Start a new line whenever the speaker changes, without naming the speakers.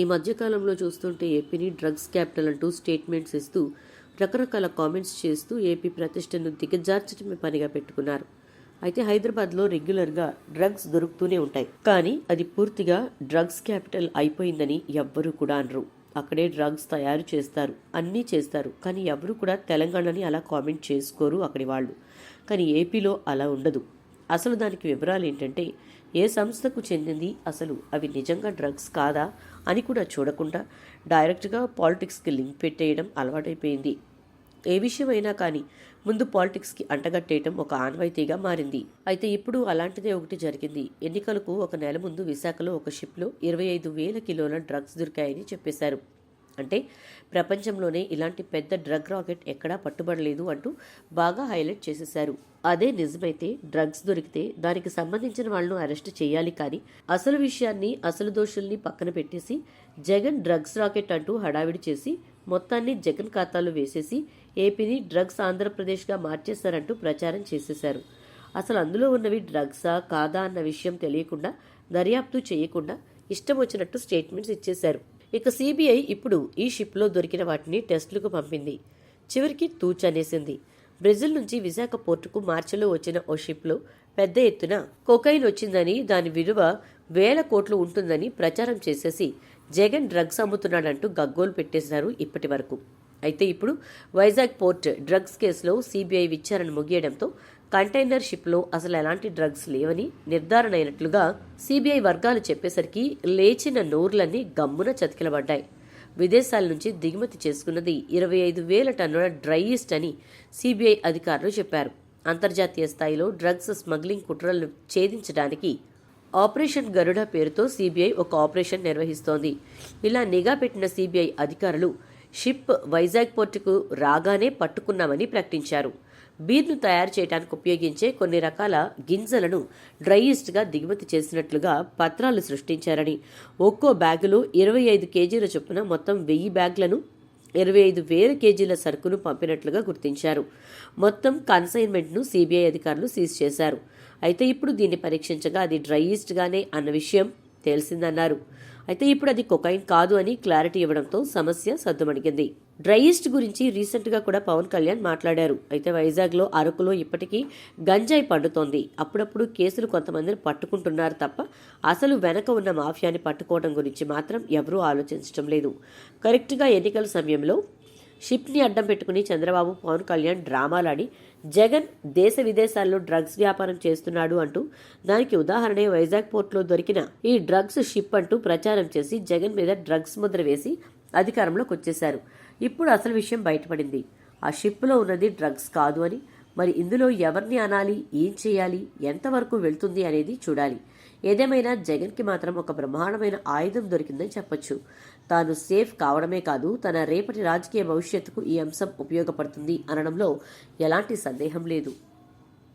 ఈ మధ్యకాలంలో చూస్తుంటే ఏపీని డ్రగ్స్ క్యాపిటల్ అంటూ స్టేట్మెంట్స్ ఇస్తూ రకరకాల కామెంట్స్ చేస్తూ ఏపీ ప్రతిష్టను దిగజార్చడమే పనిగా పెట్టుకున్నారు. అయితే హైదరాబాద్లో రెగ్యులర్గా డ్రగ్స్ దొరుకుతూనే ఉంటాయి. కానీ అది పూర్తిగా డ్రగ్స్ క్యాపిటల్ అయిపోయిందని ఎవ్వరూ కూడా అనరు. అక్కడే డ్రగ్స్ తయారు చేస్తారు. అన్నీ చేస్తారు. కానీ ఎవరు కూడా తెలంగాణని అలా కామెంట్ చేసుకోరు అక్కడి వాళ్ళు. కానీ ఏపీలో అలా ఉండదు. అసలు దానికి వివరాలు ఏంటంటే ఏ సంస్థకు చెందింది అసలు అవి నిజంగా డ్రగ్స్ కాదా అని కూడా చూడకుండా డైరెక్ట్గా పాలిటిక్స్కి లింక్ పెట్టేయడం అలవాటైపోయింది. ఏ విషయమైనా కానీ ముందు పాలిటిక్స్కి అంటగట్టేయటం ఒక ఆనవాయితీగా మారింది. అయితే ఇప్పుడు అలాంటిదే ఒకటి జరిగింది. ఎన్నికలకు ఒక నెల ముందు విశాఖలో ఒక షిప్లో ఇరవై ఐదు వేల కిలోల డ్రగ్స్ దొరికాయని చెప్పేశారు. అంటే ప్రపంచంలోనే ఇలాంటి పెద్ద డ్రగ్ రాకెట్ ఎక్కడా పట్టుబడలేదు అంటూ బాగా హైలైట్ చేసేశారు. అదే నిజమైతే డ్రగ్స్ దొరికితే దానికి సంబంధించిన వాళ్ళను అరెస్ట్ చేయాలి కానీ అసలు విషయాన్ని అసలు దోషుల్ని పక్కన పెట్టేసి జగన్ డ్రగ్స్ రాకెట్ అంటూ హడావిడి చేసి మొత్తాన్ని జగన్ ఖాతాలో వేసేసి ఏపీని డ్రగ్స్ ఆంధ్రప్రదేశ్గా మార్చేశారంటూ ప్రచారం చేసేశారు. అసలు అందులో ఉన్నవి డ్రగ్సా కాదా అన్న విషయం తెలియకుండా దర్యాప్తు చేయకుండా ఇష్టం వచ్చినట్టు స్టేట్మెంట్స్ ఇచ్చేశారు. ఇక సిబిఐ ఇప్పుడు ఈ షిప్లో దొరికిన వాటిని టెస్టులకు పంపింది. చివరికి తూచనేసింది బ్రెజిల్ నుంచి విశాఖ పోర్టుకు మార్చిలో వచ్చిన ఓ షిప్లో పెద్ద ఎత్తున కొకైన్ వచ్చిందని దాని విలువ వేల కోట్లు ఉంటుందని ప్రచారం చేసేసి జగన్ డ్రగ్స్ అమ్ముతున్నాడంటూ గగ్గోలు పెట్టేశారు ఇప్పటి వరకు. అయితే ఇప్పుడు వైజాగ్ పోర్ట్ డ్రగ్స్ కేసులో సిబిఐ విచారణ ముగియడంతో కంటైనర్ షిప్లో అసలు ఎలాంటి డ్రగ్స్ లేవని నిర్ధారణ అయినట్లుగా సిబిఐ వర్గాలు చెప్పేసరికి లేచిన నోర్లన్నీ గమ్మున చతికిలబడ్డాయి. విదేశాల నుంచి దిగుమతి చేసుకున్నది ఇరవై ఐదు వేల టన్నుల డ్రై ఈస్ట్ అని సిబిఐ అధికారులు చెప్పారు. అంతర్జాతీయ స్థాయిలో డ్రగ్స్ స్మగ్లింగ్ కుట్రలను ఛేదించడానికి ఆపరేషన్ గరుడ పేరుతో సిబిఐ ఒక ఆపరేషన్ నిర్వహిస్తోంది. ఇలా నిఘా పెట్టిన సిబిఐ అధికారులు షిప్ వైజాగ్ పోర్టుకు రాగానే పట్టుకున్నామని ప్రకటించారు. బీర్ను తయారు చేయడానికి ఉపయోగించే కొన్ని రకాల గింజలను డ్రై ఈస్ట్గా దిగుమతి చేసినట్లుగా పత్రాలు సృష్టించారని. ఒక్కో బ్యాగులో ఇరవై ఐదు కేజీల చొప్పున మొత్తం వెయ్యి బ్యాగులను ఇరవై ఐదు వేల కేజీల సరుకును పంపినట్లుగా గుర్తించారు. మొత్తం కన్సైన్మెంట్ను సిబిఐ అధికారులు సీజ్ చేశారు. అయితే ఇప్పుడు దీన్ని పరీక్షించగా అది డ్రై ఈస్ట్గానే అన్న విషయం తెలిసిందన్నారు. అయితే ఇప్పుడు అది కొకైన్ కాదు అని క్లారిటీ ఇవ్వడంతో సమస్య సద్దుమణిగింది. డ్రైయెస్ట్ గురించి రీసెంట్గా కూడా పవన్ కళ్యాణ్ మాట్లాడారు. అయితే వైజాగ్లో అరకులో ఇప్పటికీ గంజాయి పండుతోంది. అప్పుడప్పుడు కేసులు కొంతమందిని పట్టుకుంటున్నారు తప్ప అసలు వెనక ఉన్న మాఫియాని పట్టుకోవడం గురించి మాత్రం ఎవరూ ఆలోచించడం లేదు. కరెక్ట్గా ఎన్నికల సమయంలో షిప్ని అడ్డం పెట్టుకుని చంద్రబాబు పవన్ కళ్యాణ్ డ్రామాలాడి జగన్ దేశ విదేశాల్లో డ్రగ్స్ వ్యాపారం చేస్తున్నాడు అంటూ దానికి ఉదాహరణే వైజాగ్ పోర్టులో దొరికిన ఈ డ్రగ్స్ షిప్ అంటూ ప్రచారం చేసి జగన్ మీద డ్రగ్స్ ముద్ర వేసి అధికారంలోకి వచ్చేశారు ఇప్పుడు అసలు విషయం బయటపడింది. ఆ షిప్లో ఉన్నది డ్రగ్స్ కాదు అని మరి ఇందులో ఎవరిని అనాలి? ఏం చేయాలి? ఎంతవరకు వెళ్తుంది అనేది చూడాలి. ఏదేమైనా జగన్కి మాత్రం ఒక బ్రహ్మాండమైన ఆయుధం దొరికిందని చెప్పొచ్చు. తాను సేఫ్ కావడమే కాదు తన రేపటి రాజకీయ భవిష్యత్తుకు ఈ అంశం ఉపయోగపడుతుంది అనడంలో ఎలాంటి సందేహం లేదు.